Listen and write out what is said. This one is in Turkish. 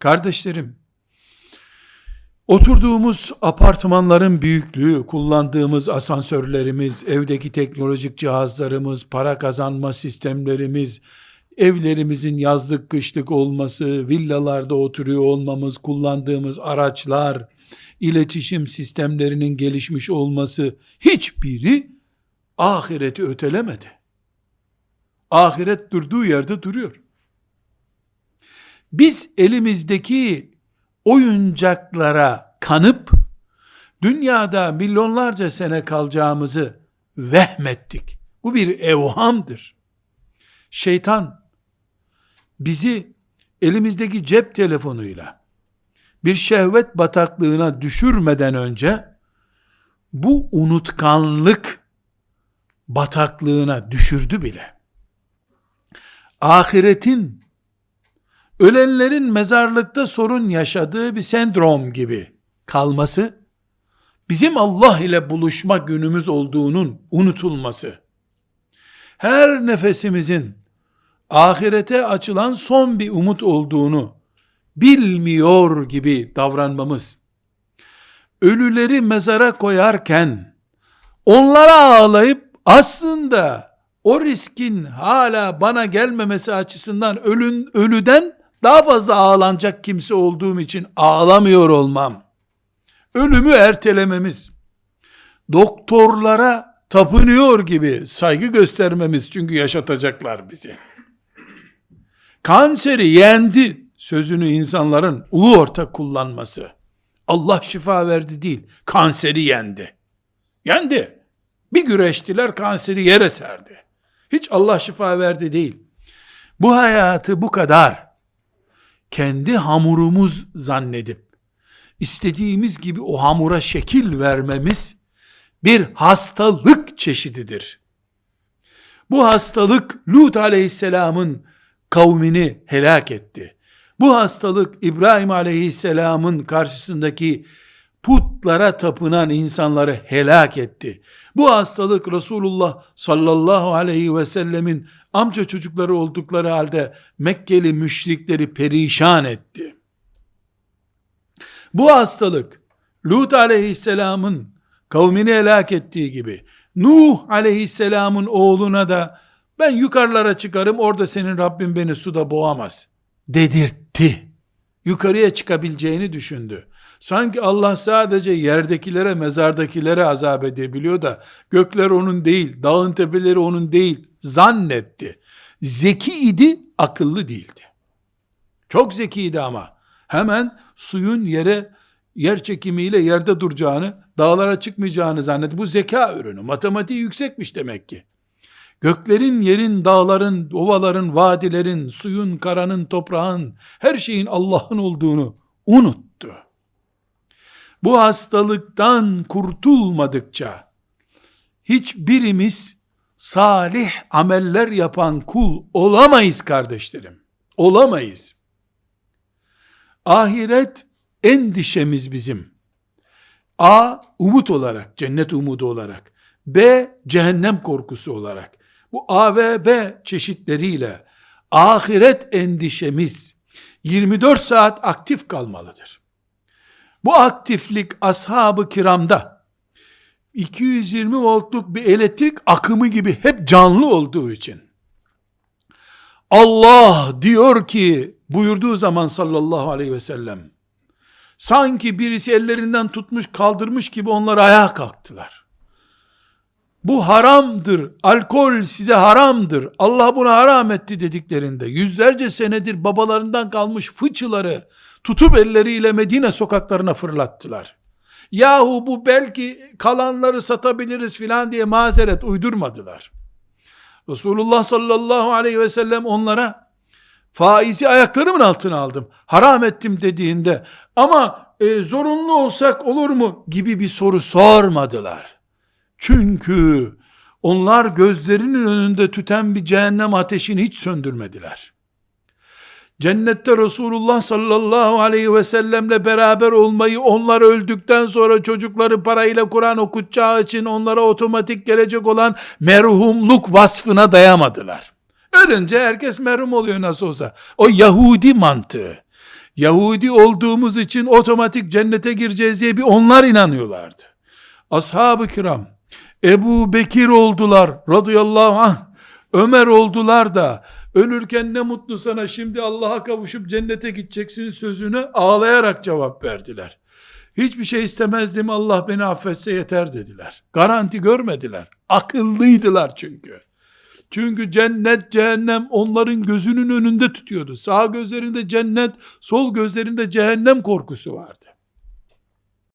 Kardeşlerim, oturduğumuz apartmanların büyüklüğü, kullandığımız asansörlerimiz, evdeki teknolojik cihazlarımız, para kazanma sistemlerimiz, evlerimizin yazlık kışlık olması, villalarda oturuyor olmamız, kullandığımız araçlar, iletişim sistemlerinin gelişmiş olması hiçbiri ahireti ötelemedi. Ahiret durduğu yerde duruyor. Biz elimizdeki oyuncaklara kanıp dünyada milyonlarca sene kalacağımızı vehmettik. Bu bir evhamdır. Şeytan bizi elimizdeki cep telefonuyla bir şehvet bataklığına düşürmeden önce bu unutkanlık bataklığına düşürdü bile. Ahiretin ölenlerin mezarlıkta sorun yaşadığı bir sendrom gibi kalması, bizim Allah ile buluşma günümüz olduğunun unutulması, her nefesimizin ahirete açılan son bir umut olduğunu bilmiyor gibi davranmamız, ölüleri mezara koyarken, onlara ağlayıp aslında o riskin hala bana gelmemesi açısından ölün, ölüden daha fazla ağlanacak kimse olduğum için ağlamıyor olmam. Ölümü ertelememiz, doktorlara tapınıyor gibi saygı göstermemiz çünkü yaşatacaklar bizi. Kanseri yendi sözünü insanların ulu orta kullanması. Allah şifa verdi değil, kanseri yendi. Yendi. Bir güreştiler kanseri yere serdi. Hiç Allah şifa verdi değil. Bu hayatı bu kadar kendi hamurumuz zannedip istediğimiz gibi o hamura şekil vermemiz bir hastalık çeşididir. Bu hastalık Lut aleyhisselamın kavmini helak etti. Bu hastalık İbrahim aleyhisselamın karşısındaki putlara tapınan insanları helak etti. Bu hastalık Resulullah sallallahu aleyhi ve sellemin amca çocukları oldukları halde Mekkeli müşrikleri perişan etti. Bu hastalık Lut aleyhisselamın kavmini helak ettiği gibi Nuh aleyhisselamın oğluna da ben yukarılara çıkarım orada senin Rabbin beni suda boğamaz dedirtti. Yukarıya çıkabileceğini düşündü. Sanki Allah sadece yerdekilere, mezardakilere azap edebiliyor da gökler onun değil, dağın tepeleri onun değil zannetti. Zeki idi, akıllı değildi. Çok zekiydi ama hemen suyun yere yer çekimiyle yerde duracağını, dağlara çıkmayacağını zannetti. Bu zeka ürünü. Matematiği yüksekmiş demek ki. Göklerin, yerin, dağların, ovaların, vadilerin, suyun, karanın, toprağın, her şeyin Allah'ın olduğunu unuttu. Bu hastalıktan kurtulmadıkça hiçbirimiz salih ameller yapan kul olamayız kardeşlerim. Olamayız. Ahiret endişemiz bizim. A. Umut olarak, cennet umudu olarak. B. Cehennem korkusu olarak. Bu A ve B çeşitleriyle ahiret endişemiz 24 saat aktif kalmalıdır. Bu aktiflik ashab-ı kiramda 220 voltluk bir elektrik akımı gibi hep canlı olduğu için Allah diyor ki buyurduğu zaman sallallahu aleyhi ve sellem sanki birisi ellerinden tutmuş kaldırmış gibi onlar ayağa kalktılar. Bu haramdır, alkol size haramdır, Allah bunu haram etti dediklerinde yüzlerce senedir babalarından kalmış fıçıları tutup elleriyle Medine sokaklarına fırlattılar. Yahu bu belki kalanları satabiliriz filan diye mazeret uydurmadılar. Resulullah sallallahu aleyhi ve sellem onlara faizi ayaklarımın altına aldım, haram ettim dediğinde ama e, zorunlu olsak olur mu gibi bir soru sormadılar. Çünkü onlar gözlerinin önünde tüten bir cehennem ateşini hiç söndürmediler. Cennette Resulullah sallallahu aleyhi ve sellemle beraber olmayı onlar öldükten sonra çocukları parayla Kur'an okutacağı için onlara otomatik gelecek olan merhumluk vasfına dayamadılar. Ölünce herkes merhum oluyor nasıl olsa. O Yahudi mantığı. Yahudi olduğumuz için otomatik cennete gireceğiz diye bir onlar inanıyorlardı. Ashab-ı kiram, Ebu Bekir oldular radıyallahu anh, Ömer oldular da, ölürken ne mutlu sana şimdi Allah'a kavuşup cennete gideceksin sözüne ağlayarak cevap verdiler. Hiçbir şey istemezdim Allah beni affetse yeter dediler. Garanti görmediler. Akıllıydılar çünkü. Çünkü cennet, cehennem onların gözünün önünde tutuyordu. Sağ gözlerinde cennet, sol gözlerinde cehennem korkusu vardı.